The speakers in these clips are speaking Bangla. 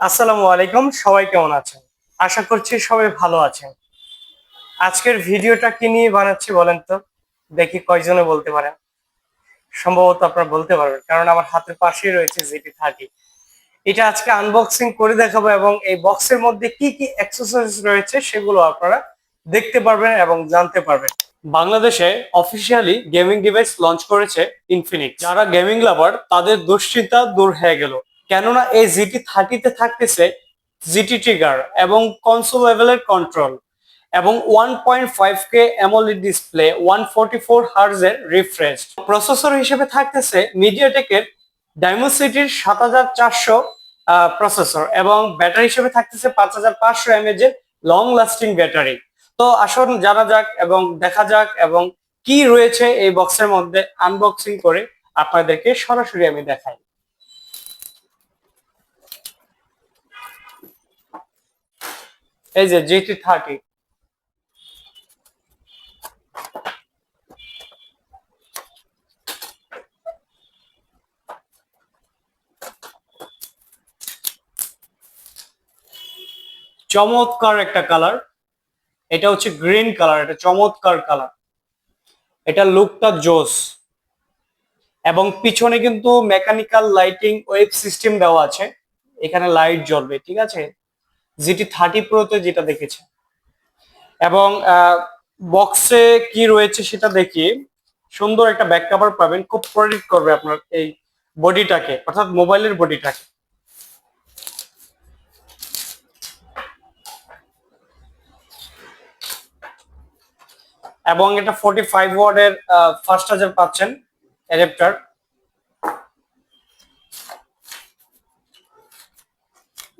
আসসালামু আলাইকুম, সবাই কেমন আছেন? আশা করছি সবাই ভালো আছেন। আজকের ভিডিওটা কি নিয়ে বানাচ্ছি বলেন তো? দেখি কয়জনে বলতে পারেন। সম্ভবত আপনারা বলতে পারবেন, কারণ আমার হাতের পাশেই রয়েছে জিটি থার্টি। এটা আজকে আনবক্সিং করে দেখাবো এবং এই বক্সের মধ্যে কি কি অ্যাক্সেসরিজ রয়েছে সেগুলো আপনারা দেখতে পারবেন এবং জানতে পারবেন। বাংলাদেশে অফিসিয়ালি গেমিং ডিভাইস লঞ্চ করেছে ইনফিনিক্স যারা গেমিং লাভার তাদের দুশ্চিন্তা দূর হয়ে গেল। কেননা এই জিটি থার্টিতে থাকতেছে জিটি ট্রিগার এবং কনসোল লেভেলের কন্ট্রোল এবং one point five K AMOLED display one forty four হার্জের refresh processor হিসেবে থাকতেছে মিডিয়াটেকের ডায়মোসিটির সাত হাজার চারশো প্রসেসর এবং ব্যাটারি হিসেবে থাকতেছে পাঁচ হাজার পাঁচশো এমএজ এর লং লাস্টিং ব্যাটারি তো আসুন জানা যাক এবং দেখা যাক এবং কি রয়েছে এই বক্সের মধ্যে আনবক্সিং করে আপনাদেরকে সরাসরি আমি দেখাই। এই যে জিটি থার্টি চমৎকার একটা কালার এটা হচ্ছে গ্রিন কালার এটা চমৎকার কালার এটা লুকটা জোস। এবং পিছনে কিন্তু মেকানিক্যাল লাইটিং ওয়েব সিস্টেম দেওয়া আছে। এখানে লাইট জ্বলবে, ঠিক আছে? জিটি থার্টি প্রোতে যেটা দেখেছে। এবং বক্সে কি রয়েছে সেটা দেখি। সুন্দর একটা ব্যাক কভার পাবেন। খুব প্রোটেক্ট করবে আপনার এই বডিটাকে, অর্থাৎ মোবাইলের বডিটাকে। এবং এটা ফোর্টি ফাইভ ওয়ার্ডের ফার্স্ট চার্জার পাচ্ছেন অ্যাডাপ্টার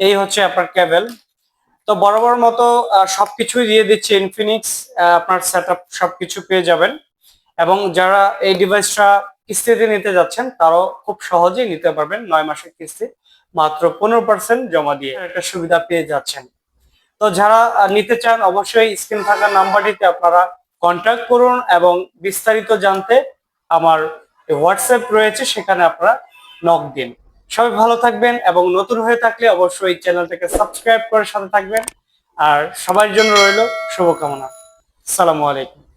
এই হচ্ছে আপনার কেবল তো বরাবর মতো সবকিছুই দিয়ে দিচ্ছে ইনফিনিক্স আপনার সেট সবকিছু পেয়ে যাবেন। এবং যারা এই ডিভাইসটা কিস্তিতে নিতে যাচ্ছেন, তারাও খুব সহজেই নিতে পারবেন। নয় মাসের কিস্তি, মাত্র পনেরো পার্সেন্ট জমা দিয়ে একটা সুবিধা পেয়ে যাচ্ছেন। তো যারা নিতে চান, অবশ্যই স্ক্রিন থাকা নাম্বারটিতে আপনারা কন্ট্যাক্ট করুন এবং বিস্তারিত জানতে আমার হোয়াটসঅ্যাপ রয়েছে, সেখানে আপনারা নক দিন। সবাই ভালো থাকবেন এবং নতুন হয়ে থাকলে অবশ্যই চ্যানেলটাকে সাবস্ক্রাইব করে সাথে থাকবেন। আর সবার জন্য রইল শুভকামনা। সালামু আলাইকুম।